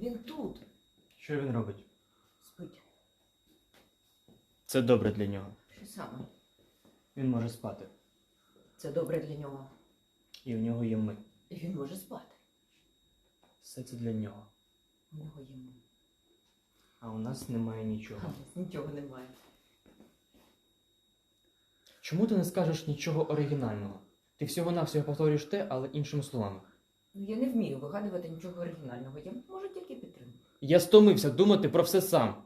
Він тут. Що він робить? Спить. Це добре для нього. Що саме? Він може спати. Це добре для нього. І в нього є ми. І він може спати. Все це для нього. У нього є ми. А у нас немає нічого. у нас нічого немає. Чому ти не скажеш нічого оригінального? Ти всього-навсього повторюєш те, але іншими словами. Ну, я не вмію вигадувати нічого оригінального. Я можу. Я стомився думати про все сам.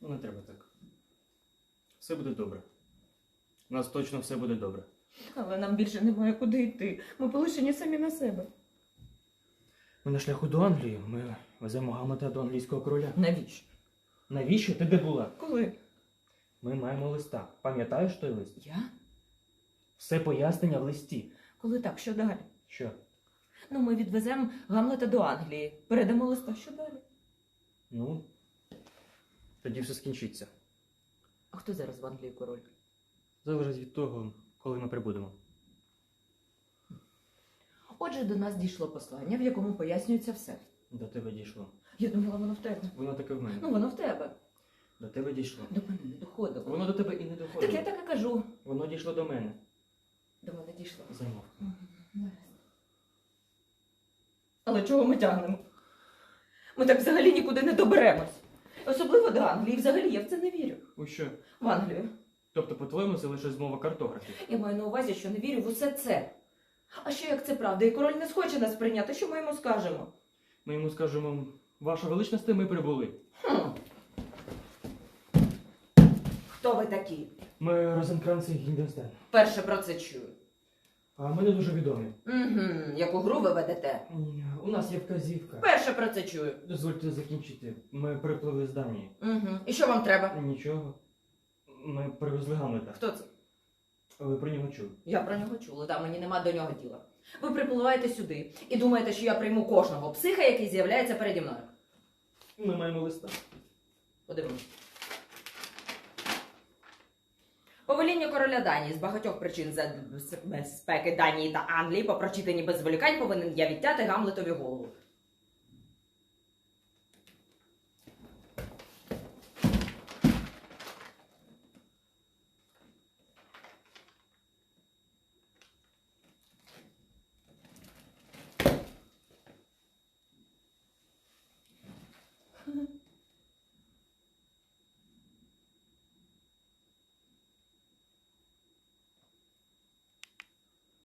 Ну, не треба так. Все буде добре. У нас точно все буде добре. Але нам більше немає куди йти. Ми полишені самі на себе. Ми на шляху до Англії. Ми веземо Гамлета до англійського короля. Навіщо? Навіщо ти де була? Коли? Ми маємо листа. Пам'ятаєш той лист? Я? Все пояснення в листі. Коли так, що далі? Що? Ну, ми відвеземо Гамлета до Англії. Передамо листа, що далі? Ну, тоді все скінчиться. А хто зараз в Англії король? Залежить від того, коли ми прибудемо. Отже, до нас дійшло послання, в якому пояснюється все. До тебе дійшло. Я думала, воно в тебе. Воно таке в мене. Ну, воно в тебе. До тебе дійшло. До мене не доходило. Воно до тебе і не доходило. Так я так і кажу. Воно дійшло до мене. До мене дійшло. Замовк. Але чого ми тягнемо? Ми так взагалі нікуди не доберемось. Особливо до Англії. Взагалі я в це не вірю. У що? В Англію. Тобто, по-твоєму, це лише змова картографів. Я маю на увазі, що не вірю в усе це. А що як це правда, і король не схоче нас прийняти, що ми йому скажемо? Ми йому скажемо, ваша величність, ми прибули. Хм. Хто ви такі? Ми Розенкранц і Гінденстен. Перше про це чую. А ми не дуже відомі. Угу. Яку гру ви ведете? У нас є вказівка. Перше про це чую. Дозвольте закінчити. Ми припливли з Данії. Угу. І що вам треба? Нічого. Ми привезли Гамлета. Хто це? Ви про нього чули? Я про нього чула, да, мені нема до нього діла. Ви припливаєте сюди і думаєте, що я прийму кожного психа, який з'являється переді мною. Ми маємо листа. Подивимось. Повеління короля Данії з багатьох причин за безпеки Данії та Англії по прочитанні без зволікань повинен я відтяти Гамлетові голову.